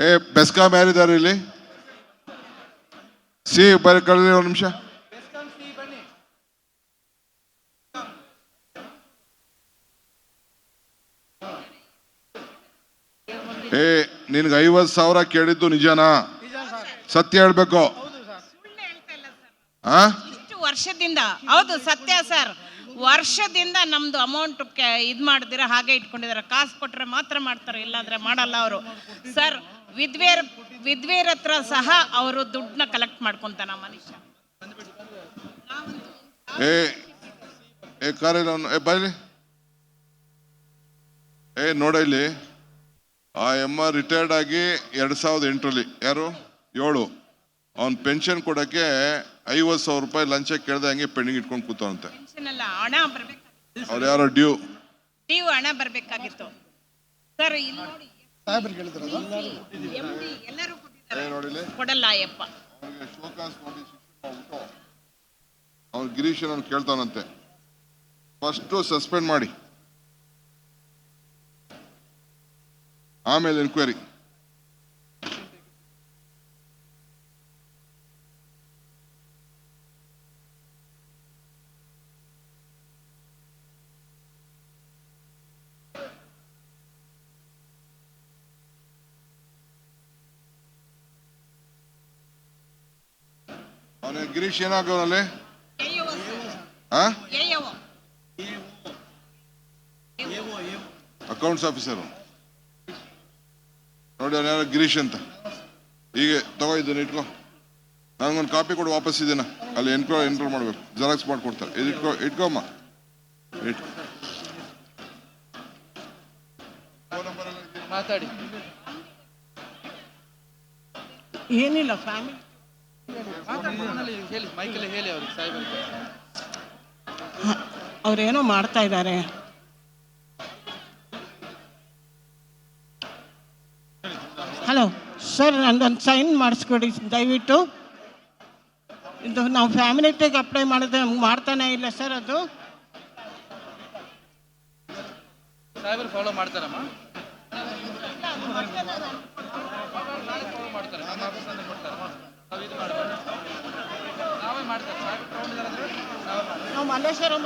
ಏ ಬೆಸ್ಕಾಂ ಯಾರಿದ್ದಾರೆ ಇಲ್ಲಿ? ಸಿ ಬರೀ ಕಳೆದ ಒಂದು ನಿಮಿಷ. ಏ ನಿನ್ಗೆ ಐವತ್ತು ಸಾವಿರ ಕೇಳಿದ್ದು ನಿಜನಾ? ಸತ್ಯ ಹೇಳ್ಬೇಕು. ಸುಳ್ಳು ಹೇಳ್ತಾ ಇಲ್ಲ ಸರ್. ಆ? ಇಷ್ಟು ವರ್ಷದಿಂದ. ಹೌದು ಸತ್ಯ ಸರ್. ವರ್ಷದಿಂದ ನಮ್ದು ಅಮೌಂಟ್ ಇದು ಮಾಡಿದಿರ ಹಾಗೆ ಇಟ್ಕೊಂಡಿದ್ದಾರೆ ಕಾಸು ಕೊಟ್ರೆ ಮಾತ್ರ ಮಾಡ್ತಾರೆ, ಇಲ್ಲಾಂದ್ರೆ ಮಾಡಲ್ಲ ಅವರು. ಸರ್ ವಿದ್ವೇರ್ ವಿದ್ವೇರ್ ಹತ್ರ ಸಹ ಅವರು ದುಡ್ಡನ್ನ ಕಲೆಕ್ಟ್ ಮಾಡ್ಕೊಂತಾನ ಮನುಷ್ಯ. ಏ ಏ ಏ ಏ, ನೋಡ ಇಲ್ಲಿ. ಆ ಎಮ್ಮ ರಿಟೈರ್ಡ್ ಆಗಿ ಎರಡ್ ಸಾವಿರದ ಎಂಟರಲ್ಲಿ. ಯಾರು? ಏಳು. ಅವ್ನ್ ಪೆನ್ಷನ್ ಕೊಡಕ್ಕೆ ಐವತ್ತು ಸಾವಿರ ರೂಪಾಯಿ ಲಂಚ ಕೇಳ್ದೆ ಹಂಗೆ ಪೆಂಡಿಂಗ್ ಇಟ್ಕೊಂಡು ಕೂತವಂತೆ ಪೆನ್ಷನ್ ಅಲ್ಲ ಹಣ ಬರ್ಬೇಕಾಗಿತ್ತು. ಅವ್ರು ಯಾರೋ ಡ್ಯೂ. ನೀವು ಹಣ ಬರಬೇಕಾಗಿತ್ತು. ಸರ್ ಇಲ್ಲಿ ನೋಡಿ MD ಎಲ್ಲರೂ ಕೊಟ್ಟಿದ್ದಾರೆ ನೋಡಿಲಿ ಕೊಡಲ್ಲ ಅಯ್ಯಪ್ಪ. ಅವ್ನಿಗೆ ಶೋಕಾಸ್ ನೋಡಿ ಶಿಕ್ಷೆ ಮಾಡ್ಬಿಟ್ಟು ಅವ್ನು ಗಿರೀಶನ್ ಅವ್ನು ಕೇಳ್ತಾನಂತೆ ಫಸ್ಟು ಸಸ್ಪೆಂಡ್ ಮಾಡಿ. ಆಮೇಲೆ enquiry Girish AO. Accounts officer ನೋಡಿ ಅವನ ಯಾರೋ ಗಿರೀಶ್ ಅಂತ. ಹೀಗೆ ತಗೋ ಇದನ್ನ ಇಟ್ಕೋ. ನನಗೊಂದು ಕಾಪಿ ಕೊಡು ವಾಪಸ್ ಇದ್ದೀನ ಅಲ್ಲಿ ಎನ್ಕ್ರೋ ಎನ್ರೋಲ್ ಮಾಡ್ಬೇಕು. ಜೆರಾಕ್ಸ್ ಮಾಡ್ಕೊಡ್ತಾರೆ. ಇದು ಇಟ್ಕೋ ಇಟ್ಕೊಮ್ಮ. ಇಟ್ಕೋ. ಮಾತಾಡಿ. ಏನಿಲ್ಲ ಫ್ಯಾಮಿಲಿ ಅವ್ರೇನೋ ಮಾಡ್ತಾ ಇದ್ದಾರೆ. ಹಲೋ ಸರ್ ನಂದೊಂದು ಸೈನ್ ಮಾಡಿಸ್ಕೊಡಿ ದಯವಿಟ್ಟು. ಇದು ನಾವು ಫ್ಯಾಮಿಲಿ ಟೆಕ್ ಅಪ್ಲೈ ಮಾಡಿದ್ರೆ ನಮ್ಗೆ ಮಾಡ್ತಾನೆ ಇಲ್ಲ ಸರ್ ಅದು. ಸೈಬರ್ ಫಾಲೋ ಮಾಡ್ತಾರಮ್ಮ ಫಾಲೋ ಮಾಡ್ತಾರೆ ನಮ್ಮ ಆಫೀಸಲ್ಲಿ ಕೊಡ್ತಾರೆ ನಾವು ಇದು ಮಾಡ್ತಾರೆ ನಾವೇ ಮಾಡ್ತಾರೆ ಸಾಹೇಬ್ರು ತಗೊಂಡಿದ್ದಾರೆ ಅಂದ್ರೆ ನಾವೇ ಮಾಡ್ತೀವಿ ನಾವು ಮಲ್ಲೇಶ್ವರಂ